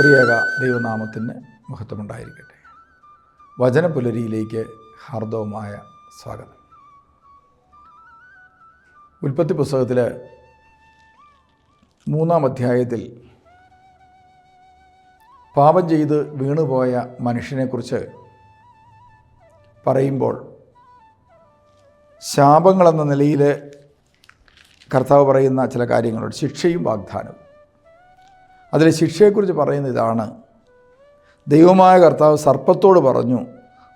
ത്രിയേക ദൈവനാമത്തിന് മഹത്വമുണ്ടായിരിക്കട്ടെ. വചനപുലരിയിലേക്ക് ഹാർദവമായ സ്വാഗതം. ഉൽപ്പത്തി പുസ്തകത്തിൽ മൂന്നാം അധ്യായത്തിൽ പാപം ചെയ്ത് വീണുപോയ മനുഷ്യനെക്കുറിച്ച് പറയുമ്പോൾ ശാപങ്ങളെന്ന നിലയിൽ കർത്താവ് പറയുന്ന ചില കാര്യങ്ങളുണ്ട്. ശിക്ഷയും വാഗ്ദാനവും. അതിൽ ശിക്ഷയെക്കുറിച്ച് പറയുന്ന ഇതാണ്. ദൈവമായ കർത്താവ് സർപ്പത്തോട് പറഞ്ഞു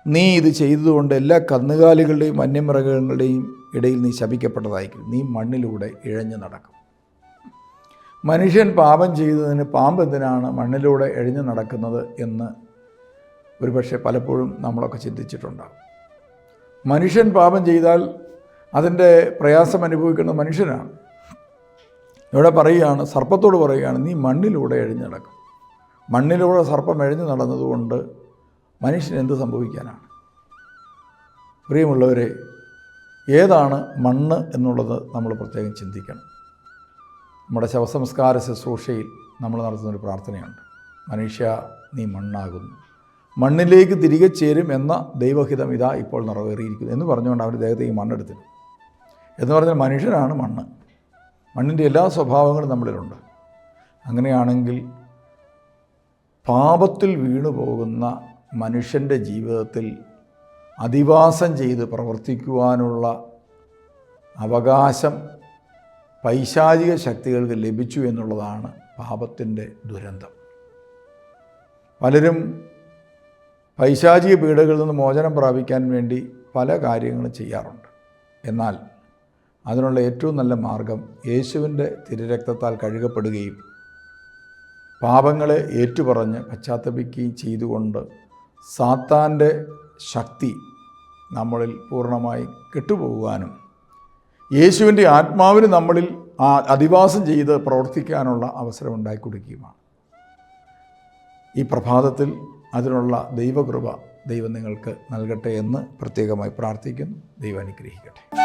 നീ ഇത് ചെയ്തതുകൊണ്ട് എല്ലാ കന്നുകാലികളുടെയും വന്യമൃഗങ്ങളുടെയും ഇടയിൽ നീ ശപിക്കപ്പെട്ടതായിരിക്കും. നീ മണ്ണിലൂടെ ഇഴഞ്ഞു നടക്കും. മനുഷ്യൻ പാപം ചെയ്തതിന് പാമ്പ് എന്തിനാണ് മണ്ണിലൂടെ ഇഴഞ്ഞു നടക്കുന്നത് എന്ന് ഒരുപക്ഷെ പലപ്പോഴും നമ്മളൊക്കെ ചിന്തിച്ചിട്ടുണ്ടാകും മനുഷ്യൻ പാപം ചെയ്താൽ അതിന്റെ പ്രയാസം അനുഭവിക്കുന്നത് മനുഷ്യനാണ്. ഇവിടെ പറയുകയാണ് സർപ്പത്തോട് പറയുകയാണ് നീ മണ്ണിലൂടെ എഴിഞ്ഞു നടക്കും. മണ്ണിലൂടെ സർപ്പം എഴിഞ്ഞു നടന്നതുകൊണ്ട് മനുഷ്യന് എന്ത് സംഭവിക്കാനാണ്? പ്രിയമുള്ളവരെ ഏതാണ് മണ്ണ് എന്നുള്ളത് നമ്മൾ പ്രത്യേകം ചിന്തിക്കണം. നമ്മുടെ ശവസംസ്കാര ശുശ്രൂഷയിൽ നമ്മൾ നടത്തുന്നൊരു പ്രാർത്ഥനയുണ്ട്. മനുഷ്യ നീ മണ്ണാകുന്നു. മണ്ണിലേക്ക് തിരികെ ചേരും എന്ന ദൈവഹിതം ഇതാ ഇപ്പോൾ നിറവേറിയിരിക്കുന്നു. എന്ന് പറഞ്ഞുകൊണ്ട് അവർ ദേഹത്തെ ഈ മണ്ണെടുത്തിരുന്നു. എന്ന് പറഞ്ഞാൽ മനുഷ്യനാണ് മണ്ണ്. മണ്ണിന്റെ എല്ലാ സ്വഭാവങ്ങളും നമ്മളിലുണ്ട്. അങ്ങനെയാണെങ്കിൽ പാപത്തിൽ വീണുപോകുന്ന മനുഷ്യന്റെ ജീവിതത്തിൽ അധിവാസം ചെയ്ത് പ്രവർത്തിക്കുവാനുള്ള അവകാശം പൈശാചിക ശക്തികൾക്ക് ലഭിച്ചു എന്നുള്ളതാണ് പാപത്തിന്റെ ദുരന്തം. പലരും പൈശാചിക പീഡകളിൽ നിന്ന് മോചനം പ്രാപിക്കാൻ വേണ്ടി പല കാര്യങ്ങളും ചെയ്യാറുണ്ട്. എന്നാൽ അതിനുള്ള ഏറ്റവും നല്ല മാർഗം യേശുവിന്റെ തിരുരക്തത്താൽ കഴുകപ്പെടുകയും പാപങ്ങളെ ഏറ്റുപറഞ്ഞ് പശ്ചാത്തപിക്കുകയും ചെയ്തുകൊണ്ട് സാത്താന്റെ ശക്തി നമ്മളിൽ പൂർണമായി കെട്ടുപോകുവാനും യേശുവിന്റെ ആത്മാവിന് നമ്മളിൽ ആ അധിവാസം ചെയ്ത് പ്രവർത്തിക്കാനുള്ള അവസരം ഉണ്ടായിക്കൊടുക്കുകയുമാണ് ഈ പ്രഭാതത്തിൽ അതിനുള്ള ദൈവകൃപ ദൈവം നിങ്ങൾക്ക് നൽകട്ടെ എന്ന് പ്രത്യേകമായി പ്രാർത്ഥിക്കുന്നു. ദൈവം അനുഗ്രഹിക്കട്ടെ.